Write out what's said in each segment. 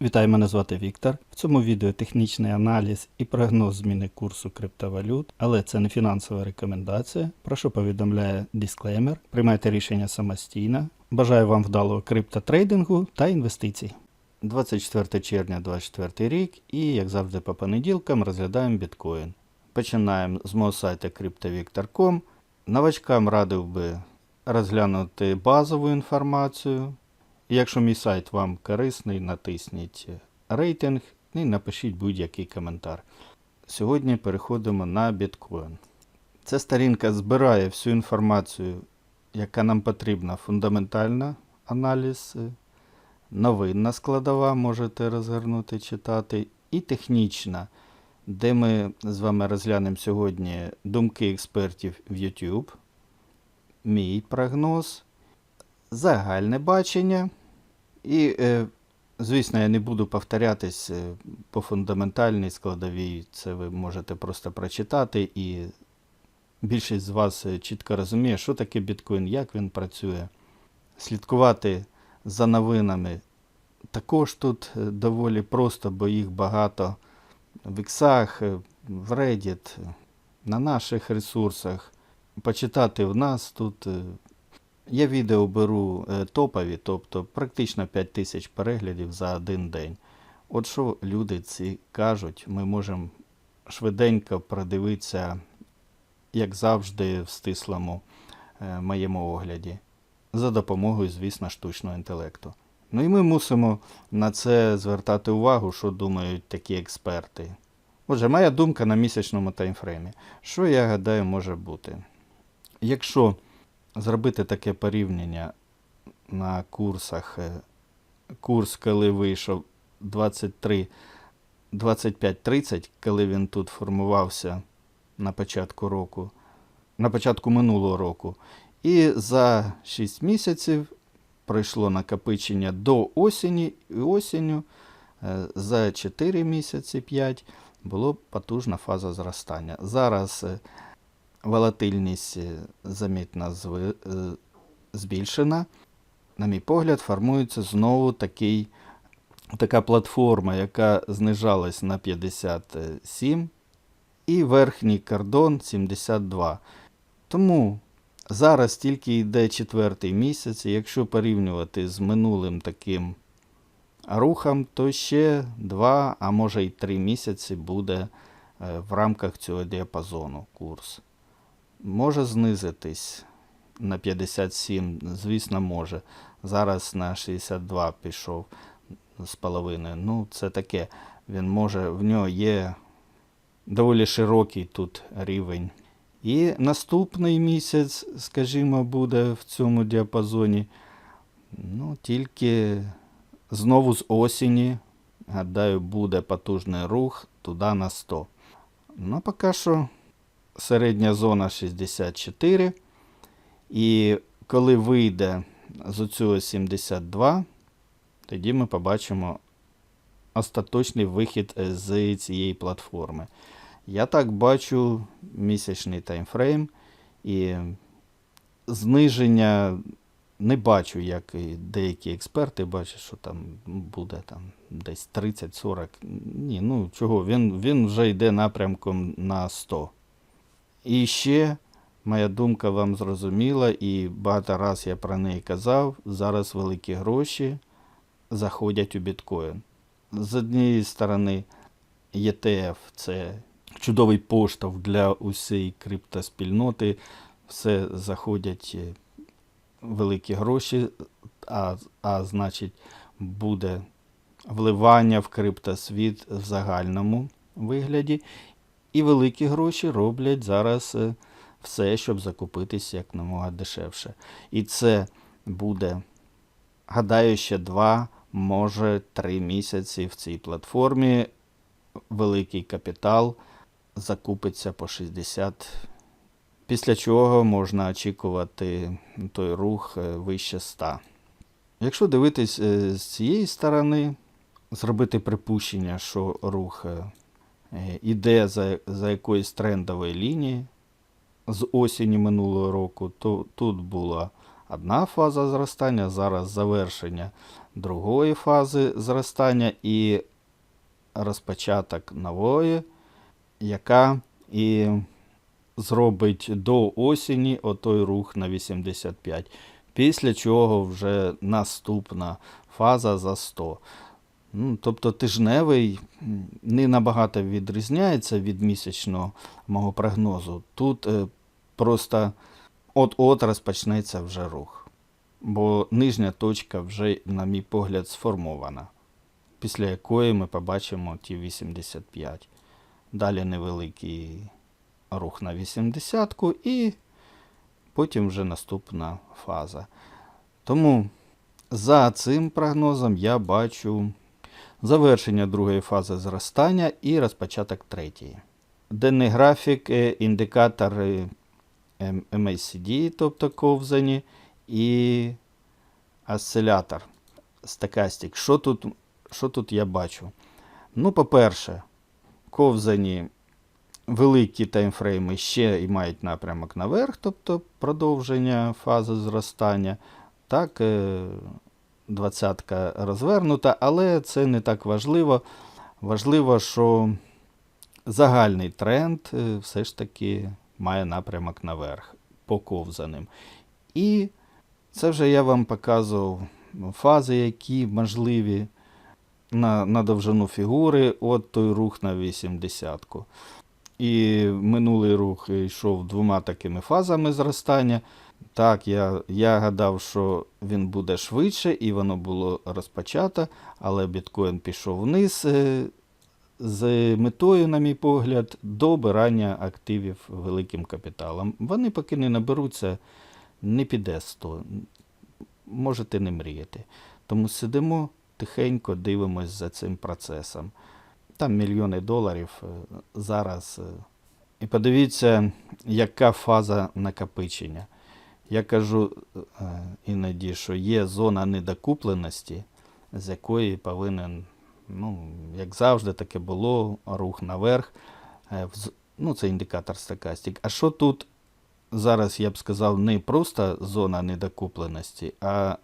Вітаю, мене звати Віктор. В цьому відео технічний аналіз і прогноз зміни курсу криптовалют, але це не фінансова рекомендація. Про що повідомляє дисклеймер. Приймайте рішення самостійно. Бажаю вам вдалого криптотрейдингу та інвестицій. 24 червня 2024 рік і, як завжди, по понеділкам розглядаємо біткоін. Починаємо з мого сайту cryptovictor.com. Новачкам радив би розглянути базову інформацію. Якщо мій сайт вам корисний, натисніть рейтинг і напишіть будь-який коментар. Сьогодні переходимо на біткоін. Ця сторінка збирає всю інформацію, яка нам потрібна, фундаментальна аналіз, е, новинна складова, можете розгорнути, читати, і технічна, де ми з вами розглянемо сьогодні думки експертів в YouTube, мій прогноз, загальне бачення. І, е, звісно, я не буду повторятись е, по фундаментальній складовій, це ви можете просто прочитати, і більшість з вас е, чітко розуміє, що таке біткоін, як він працює. Слідкувати за новинами також тут доволі просто, бо їх багато в іксах, в Reddit, на наших ресурсах. Почитати в нас тут. Я відео беру е, топові, тобто практично 5 тисяч переглядів за один день. От що люди ці кажуть, ми можемо швиденько продивитися, як завжди, в стислому е, моєму огляді, за допомогою, звісно, штучного інтелекту. Ну і ми мусимо на це звертати увагу, що думають такі експерти. Отже, моя думка на місячному таймфреймі. Що я гадаю може бути? Якщо зробити таке порівняння на курсах. е, Курс, коли вийшов 23, 25-30, коли він тут формувався на початку року, на початку минулого року. І за 6 місяців пройшло накопичення до осені, і осінню е, за 4 місяці 5 було потужна фаза зростання. Зараз е, волатильність е, замітно е, збільшена. На мій погляд, формується знову такий, така платформа, яка знижалась на 57 і верхній кордон 72. Тому зараз тільки йде четвертий місяць, і якщо порівнювати з минулим таким рухом, то ще два, а може й три місяці буде е, в рамках цього діапазону курс. Може знизитись на 57, звісно, може. Зараз на 62 пішов з половиною. Ну, це таке. Він може, в нього є доволі широкий тут рівень. І наступний місяць, скажімо, буде в цьому діапазоні. Ну, тільки знову з осені, гадаю, буде потужний рух туди на 100. Ну, поки що середня зона 64. І коли вийде з цього 72, тоді ми побачимо остаточний вихід е, з цієї платформи. Я так бачу місячний таймфрейм і зниження не бачу, як і деякі експерти бачать, що там буде там десь 30-40. Ні, ну чого, він, він вже йде напрямком на 100. І ще моя думка вам зрозуміла, і багато раз я про неї казав. Зараз великі гроші заходять у біткоін. З однієї сторони, ETF – це чудовий поштовх для усієї криптоспільноти. Все заходять е, великі гроші, а, а значить, буде вливання в криптосвіт в загальному вигляді. І великі гроші роблять зараз е, все, щоб закупитися як намога дешевше. І це буде, гадаю, ще два, може три місяці в цій платформі. Великий капітал закупиться по 60. Після чого можна очікувати той рух е, вище 100. Якщо дивитись е, з цієї сторони, зробити припущення, що рух іде за, за якоїсь трендової лінії з осені минулого року, то тут була одна фаза зростання, зараз завершення другої фази зростання і розпочаток нової, яка і зробить до осені отой рух на 85. Після чого вже наступна фаза за 100. Ну, тобто тижневий не набагато відрізняється від місячного мого прогнозу. Тут е, просто от-от розпочнеться вже рух. Бо нижня точка вже, на мій погляд, сформована, після якої ми побачимо ті 85. Далі невеликий рух на 80-ку і потім вже наступна фаза. Тому за цим прогнозом я бачу завершення другої фази зростання і розпочаток третьої. Денний графік, е, індикатори MACD, тобто ковзані, і осцилятор стокастик. Що тут, що тут я бачу? Ну, по-перше, ковзані великі таймфрейми ще і мають напрямок наверх, тобто продовження фази зростання. Так, е, двадцятка розвернута, але це не так важливо. Важливо, що загальний тренд е, все ж таки має напрямок наверх по ковзаним. І це вже я вам показував фази, які можливі на, на довжину фігури, от той рух на 80-ку. І минулий рух йшов двома такими фазами зростання. Так, я, я гадав, що він буде швидше, і воно було розпочато, але біткоін пішов вниз е, з метою, на мій погляд, добирання активів великим капіталом. Вони поки не наберуться, не піде 100. Можете не мріяти. Тому сидимо тихенько, дивимось за цим процесом. Там мільйони доларів е, зараз. е, І подивіться, яка фаза накопичення. Я кажу е, іноді, що є зона недокупленості, з якої повинен, ну, як завжди, таке було, рух наверх. Е, Ну, це індикатор стокастик. А що тут зараз, я б сказав, не просто зона недокупленості, а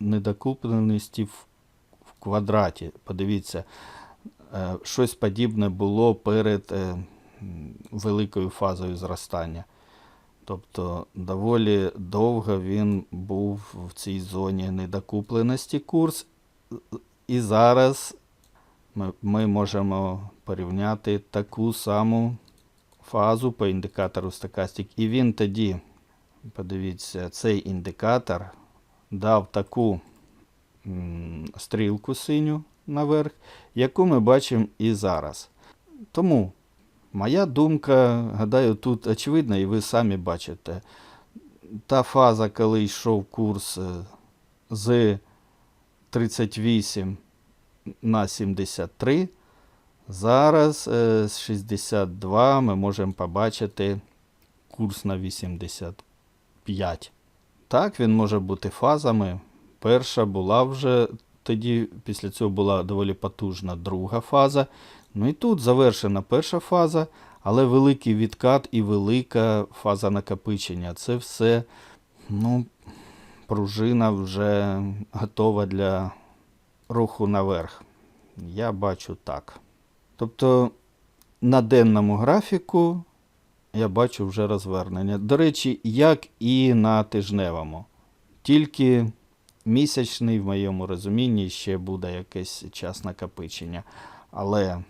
недокупленості в, квадраті. Подивіться, е, щось подібне було перед великою фазою зростання. Тобто доволі довго він був в цій зоні недокупленості курс. І зараз ми, ми можемо порівняти таку саму фазу по індикатору Stochastic. І він тоді, подивіться, цей індикатор дав таку м, стрілку синю наверх, яку ми бачимо і зараз. Тому моя думка, гадаю, тут очевидна, і ви самі бачите. Та фаза, коли йшов курс е, з 38 на 73, зараз е, з 62 ми можемо побачити курс на 85. Так, він може бути фазами. Перша була вже тоді, після цього була доволі потужна друга фаза. Ну і тут завершена перша фаза, але великий відкат і велика фаза накопичення. Це все, ну, пружина вже готова для руху наверх. Я бачу так. Тобто на денному графіку я бачу вже розвернення. До речі, як і на тижневому. Тільки місячний, в моєму розумінні, ще буде якийсь час накопичення. Але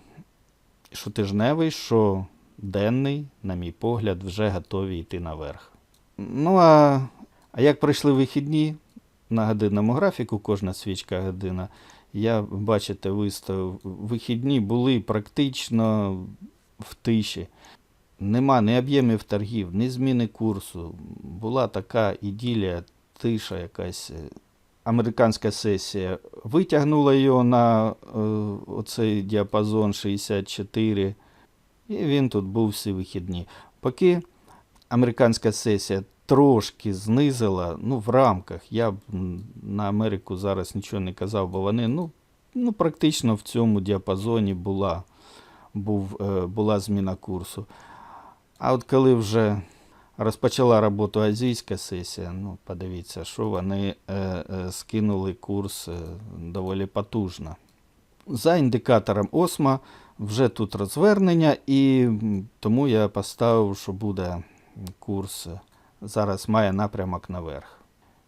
що тижневий, що денний, на мій погляд, вже готові йти наверх. Ну а, а як пройшли вихідні на годинному графіку, кожна свічка година, я, бачите, виставив, вихідні були практично в тиші. Нема ні об'ємів торгів, ні зміни курсу. Була така іділія, тиша якась. Американська сесія витягнула його на е, оцей діапазон 64, і він тут був всі вихідні. Поки американська сесія трошки знизила, ну, в рамках, я б на Америку зараз нічого не казав, бо вони ну, ну, практично в цьому діапазоні була, був, е, була зміна курсу. А от коли вже Розпочала роботу азійська сесія. Ну, подивіться, що вони е, е, скинули курс е, доволі потужно. За індикатором ОСМА вже тут розвернення, і тому я поставив, що буде курс е, зараз має напрямок наверх.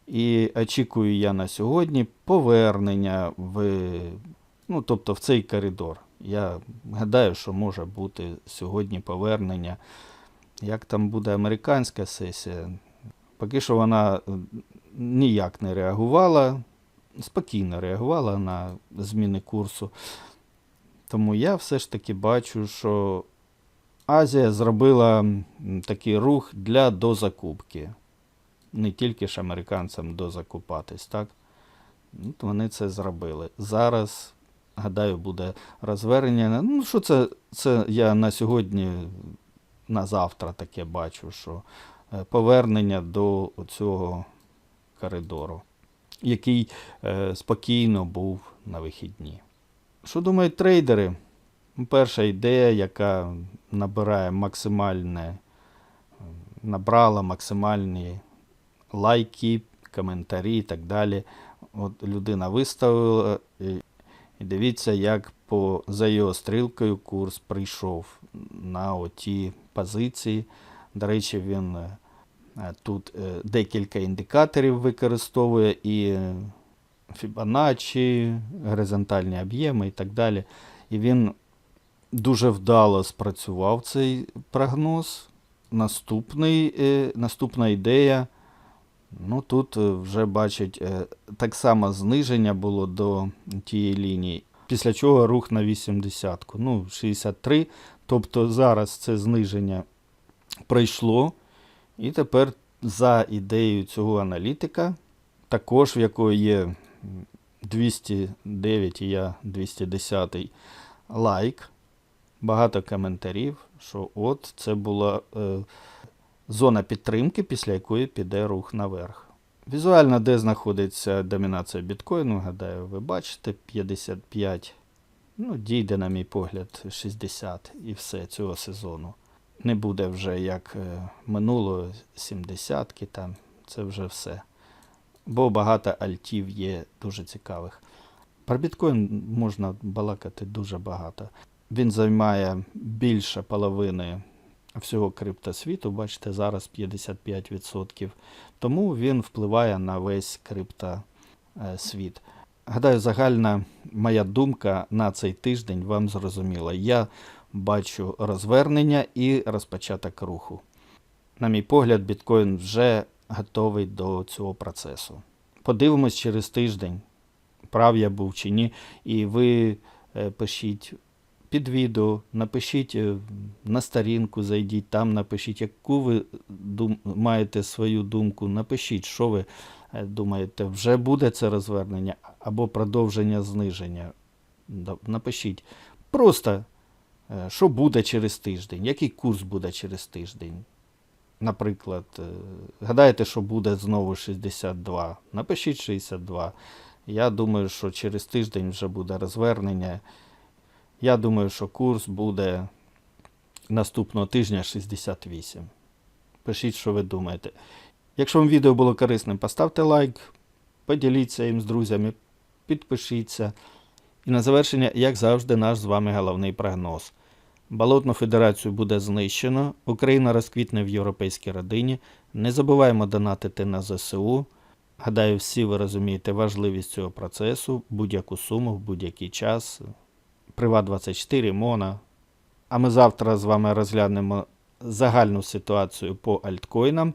І очікую я на сьогодні повернення в, ну, тобто в цей коридор. Я гадаю, що може бути сьогодні повернення. Як там буде американська сесія? Поки що вона е, ніяк не реагувала, спокійно реагувала на зміни курсу. Тому я все ж таки бачу, що Азія зробила такий рух для дозакупки. Не тільки ж американцям дозакупатись, так? То вони це зробили. Зараз, гадаю, буде розвернення. Ну, що це, це я на сьогодні, на завтра таке бачу, що е, повернення до цього коридору, який е, спокійно був на вихідні. Що думають трейдери? Ну, Перша ідея, яка набирає максимальне, е, набрала максимальні лайки, коментарі і так далі. От людина виставила, і, дивіться, як по, за його стрілкою курс прийшов на оті позиції. До речі, він е, е, тут е, декілька індикаторів використовує і е, Fibonacci, горизонтальні об'єми і так далі. І він дуже вдало спрацював цей прогноз. Наступний, е, наступна ідея. Ну, тут е, вже бачить, е, так само зниження було до тієї лінії. Після чого рух на 80. Ну, 63. Тобто зараз це зниження пройшло. І тепер за ідеєю цього аналітика, також в якої є 209 і я 210 лайк, багато коментарів, що от це була е, зона підтримки, після якої піде рух наверх. Візуально, де знаходиться домінація біткоїну, гадаю, ви бачите 55. Ну, дійде, на мій погляд, 60 і все цього сезону. Не буде вже як е, минуло 70 там, це вже все. Бо багато альтів є дуже цікавих. Про біткоін можна балакати дуже багато. Він займає більше половини всього криптосвіту, бачите, зараз 55%. Тому він впливає на весь криптосвіт. Гадаю, загальна моя думка на цей тиждень вам зрозуміла. Я бачу розвернення і розпочаток руху. На мій погляд, біткоін вже готовий до цього процесу. Подивимось через тиждень, прав я був чи ні. І ви е, пишіть під відео, напишіть е, на сторінку, зайдіть там, напишіть, яку ви маєте свою думку, напишіть, що ви думаєте, вже буде це розвернення або продовження зниження. Напишіть. Просто, е, що буде через тиждень, який курс буде через тиждень. Наприклад, е, гадаєте, що буде знову 62. Напишіть 62. Я думаю, що через тиждень вже буде розвернення. Я думаю, що курс буде наступного тижня 68. Пишіть, що ви думаєте. Якщо вам відео було корисним, поставте лайк, поділіться їм з друзями, підпишіться. І на завершення, як завжди, наш з вами головний прогноз. Болотну федерацію буде знищено, Україна розквітне в європейській родині. Не забуваємо донатити на ЗСУ. Гадаю, всі ви розумієте важливість цього процесу, будь-яку суму в будь-який час. Приват24, Мона. А ми завтра з вами розглянемо загальну ситуацію по альткоїнам.